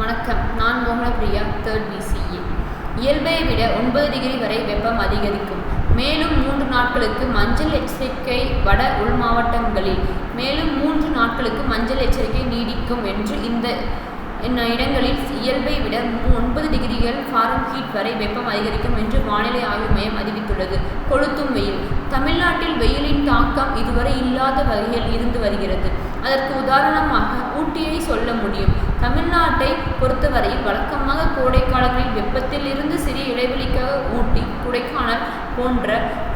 வணக்கம். நான் Mohanapriya third PCA இயல்பை விட ஒன்பது டிகிரி வரை வெப்பம் அதிகரிக்கும். மேலும் மூன்று நாட்களுக்கு மஞ்சள் எச்சரிக்கை வட உள் மாவட்டங்களில் மேலும் மூன்று நாட்களுக்கு மஞ்சள் எச்சரிக்கை நீடிக்கும் என்று இந்த இந்த இடங்களில் இயல்பை விட ஒன்பது டிகிரிகள் ஃபாரன்ஹீட் வரை வெப்பம் அதிகரிக்கும் என்று வானிலை ஆய்வு மையம் அறிவித்துள்ளது. கொளுத்தும் வெயில். தமிழ்நாட்டில் வெயிலின் தாக்கம் இதுவரை இல்லாத வகையில் இருந்து வருகிறது. அதற்கு உதாரணமாக ஊட்டியை சொல்ல முடியும். தமிழ்நாட்டை பொறுத்தவரையில் வழக்கமாக கோடை காலங்களில் வெப்பத்தில் இருந்து சிறிய இடைவெளிக்காக ஊட்டி கொடைக்கானல் போன்ற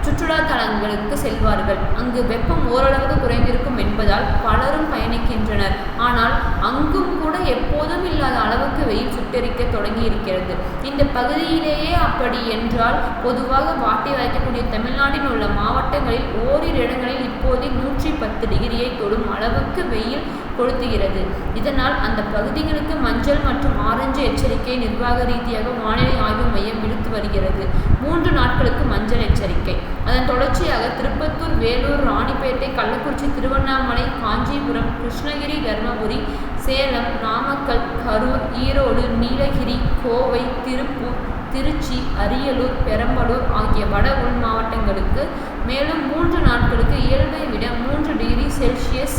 சுற்றுலா தலங்களுக்கு செல்வார்கள். அங்கு வெப்பம் ஓரளவு குறைந்திருக்கும் என்பதால் பலரும் பயணிக்கின்றனர். ஆனால் அங்கும் கூட எப்போதும் இல்லாத அளவு அளவுக்கு வெயில் சுட்டரிக்க தொடங்கி இருக்கிறது இந்த பகுதியிலேயே அப்படி என்றால் பொதுவாக வாட்டி வைக்கக்கூடிய தமிழ்நாட்டில் உள்ள மாவட்டங்களில் ஓரிரு இடங்களில் இப்போதே நூற்றி பத்து டிகிரியை தொடும் அளவுக்கு வெயில் கொளுத்துகிறது. இதனால் அந்த பகுதிகளுக்கு மஞ்சள் மற்றும் ஆரஞ்சு எச்சரிக்கை நிர்வாக ரீதியாக வானிலை ஆய்வு மையம் விடுத்து வருகிறது. மூன்று நாட்களுக்கு மஞ்சள் எச்சரிக்கை. அதன் தொடர்ச்சியாக திருப்பத்தூர் வேலூர் ராணிப்பேட்டை கள்ளக்குறிச்சி திருவண்ணாமலை காஞ்சிபுரம் கிருஷ்ணகிரி தருமபுரி சேலம் நாமக்கல் கரூர் ஈரோடு நீலகிரி கோவை திருப்பூர் திருச்சி அரியலூர் பெரம்பலூர் ஆகிய வட உள் மாவட்டங்களுக்கு மேலும் மூன்று நாட்களுக்கு இயல்பை விட மூன்று டிகிரி செல்சியஸ்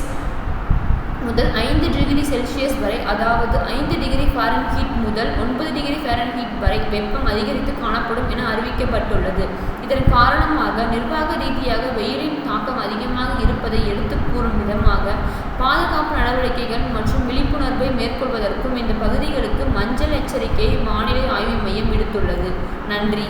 முதல் ஐந்து டிகிரி செல்சியஸ் வரை அதாவது ஐந்து டிகிரி ஃபாரன்ஹீட் முதல் ஒன்பது டிகிரி ஃபாரன்ஹீட் வரை வெப்பம் அதிகரித்து காணப்படும் என அறிவிக்கப்பட்டுள்ளது. இதன் காரணமாக நிர்வாக ரீதியாக வெயிலின் தாக்கம் அதிகமாக இருப்பதை எடுத்து கூறும் விதமாக பாதுகாப்பு நடவடிக்கைகள் மற்றும் விழிப்புணர்வை மேற்கொள்வதற்கும் இந்த பகுதிகளுக்கு மஞ்சள் எச்சரிக்கையை வானிலை ஆய்வு மையம் விடுத்துள்ளது. நன்றி.